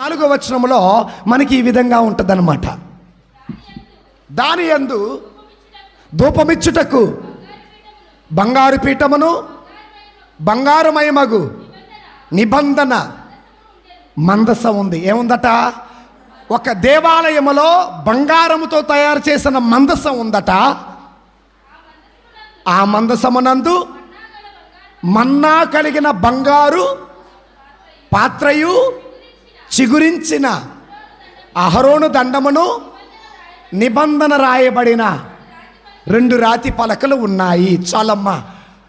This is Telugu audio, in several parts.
నాలుగో వచనంలో మనకి ఈ విధంగా ఉంటుందన్నమాట. దాని యందు ధూపమిచ్చుటకు బంగారు పీఠమును బంగారుమయమగు నిబంధన మందసం ఉంది. ఏముందట? ఒక దేవాలయములో బంగారముతో తయారు చేసిన మందసం ఉందట. ఆ మందసమునందు మన్నా కలిగిన బంగారు పాత్రయు చిగురించిన అహరోను దండమును నిబంధన రాయబడిన రెండు రాతి పలకలు ఉన్నాయి. చాలమ్మ.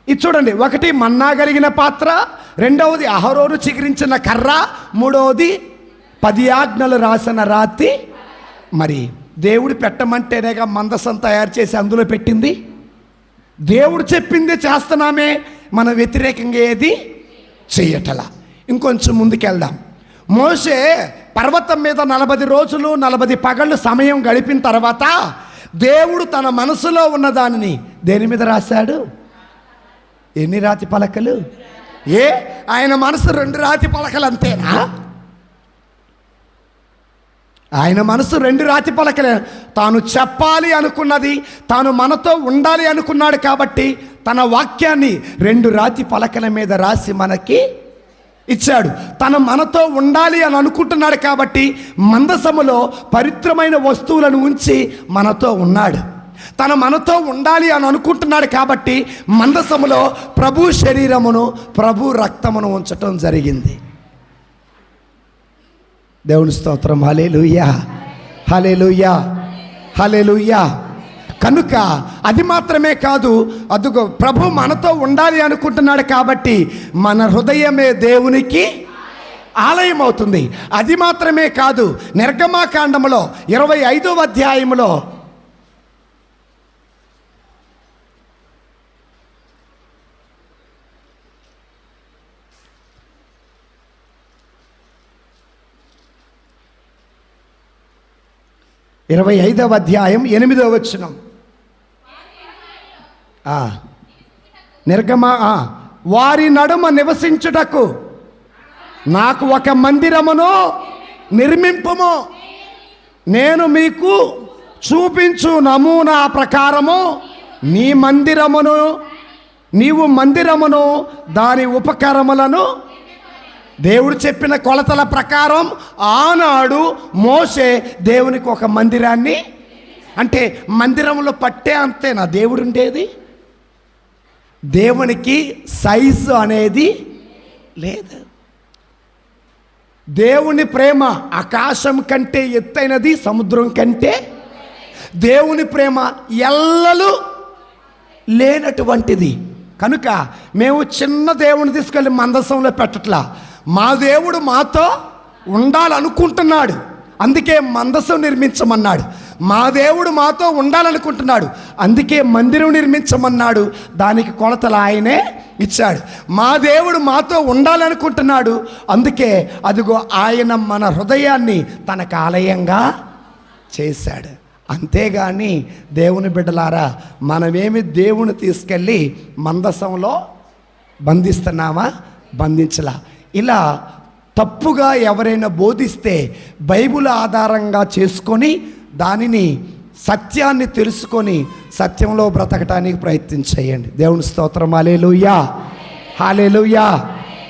ఇది చూడండి ఒకటి మన్నా కలిగిన పాత్ర రెండవది అహరోను చిగురించిన కర్ర మూడవది పది ఆజ్ఞలు రాసిన రాతి. మరి దేవుడు పెట్టమంటేనేగా మందసం తయారు చేసి అందులో పెట్టింది. దేవుడు చెప్పింది చేస్తున్నామే మన వ్యతిరేకంగా ఏది? చెయ్యటలా ఇంకొంచెం ముందుకెళ్దాం. మోసే పర్వతం మీద నలభై రోజులు నలభై పగళ్ళు సమయం గడిపిన తర్వాత దేవుడు తన మనసులో ఉన్న దానిని దేని మీద రాశాడు? ఎన్ని రాతి పలకలు? ఏ? ఆయన మనసు రెండు రాతి పలకలు అంతేనా? ఆయన మనసు రెండు రాతి పలకలే. తాను చెప్పాలి అనుకున్నది తాను మనతో ఉండాలి అనుకున్నాడు కాబట్టి తన వాక్యాన్ని రెండు రాతి పలకల మీద రాసి మనకి ఇచ్చాడు. తన మనతో ఉండాలి అని అనుకుంటున్నాడు కాబట్టి మందసములో పవిత్రమైన వస్తువులను ఉంచి మనతో ఉన్నాడు. తన మనతో ఉండాలి అని అనుకుంటున్నాడు కాబట్టి మందసములో ప్రభు శరీరమును ప్రభు రక్తమును ఉంచటం జరిగింది. దేవుని స్తోత్రం. లూయ హలే లూయ కనుక అది మాత్రమే కాదు అదుగో ప్రభు మనతో ఉండాలి అనుకుంటున్నాడు కాబట్టి మన హృదయమే దేవునికి ఆలయం అవుతుంది. అది మాత్రమే కాదు నిర్గమాకాండములో ఇరవై ఐదవ అధ్యాయములో ఇరవై ఐదవ అధ్యాయం ఎనిమిదవ వచనం. నిర్గమ వారి నడుమ నివసించుటకు నాకు ఒక మందిరమును నిర్మింపము. నేను మీకు చూపించు నమూనా ప్రకారము నీ మందిరమును నీవు మందిరమును దాని ఉపకరములను. దేవుడు చెప్పిన కొలతల ప్రకారం ఆనాడు మోసే దేవునికి ఒక మందిరాన్ని అంటే మందిరంలో పట్టే అంతేనా దేవుడు ఉండేది? దేవునికి సైజు అనేది లేదు. దేవుని ప్రేమ ఆకాశం కంటే ఎత్తైనది సముద్రం కంటే దేవుని ప్రేమ ఎల్లలు లేనటువంటిది. కనుక మేము చిన్న దేవుని తీసుకెళ్ళి మందసంలో పెట్టట్లా. మా దేవుడు మాతో ఉండాలనుకుంటున్నాడు. అందుకే మందసం నిర్మించమన్నాడు. మా దేవుడు మాతో ఉండాలనుకుంటున్నాడు. అందుకే మందిరం నిర్మించమన్నాడు. దానికి కొలతలు ఆయనే ఇచ్చాడు. మా దేవుడు మాతో ఉండాలనుకుంటున్నాడు. అందుకే అదిగో ఆయన మన హృదయాన్ని తనకు ఆలయంగా చేశాడు. అంతేగాని దేవుని బిడ్డలారా మనమేమి దేవుని తీసుకెళ్ళి మందసంలో బంధిస్తున్నామా? బంధించలా. ఇలా తప్పుగా ఎవరైనా బోధిస్తే బైబుల్ ఆధారంగా చేసుకొని దానిని సత్యాన్ని తెలుసుకొని సత్యంలో బ్రతకటానికి ప్రయత్నం చేయండి దేవుని స్తోత్రం. Hallelujah hallelujah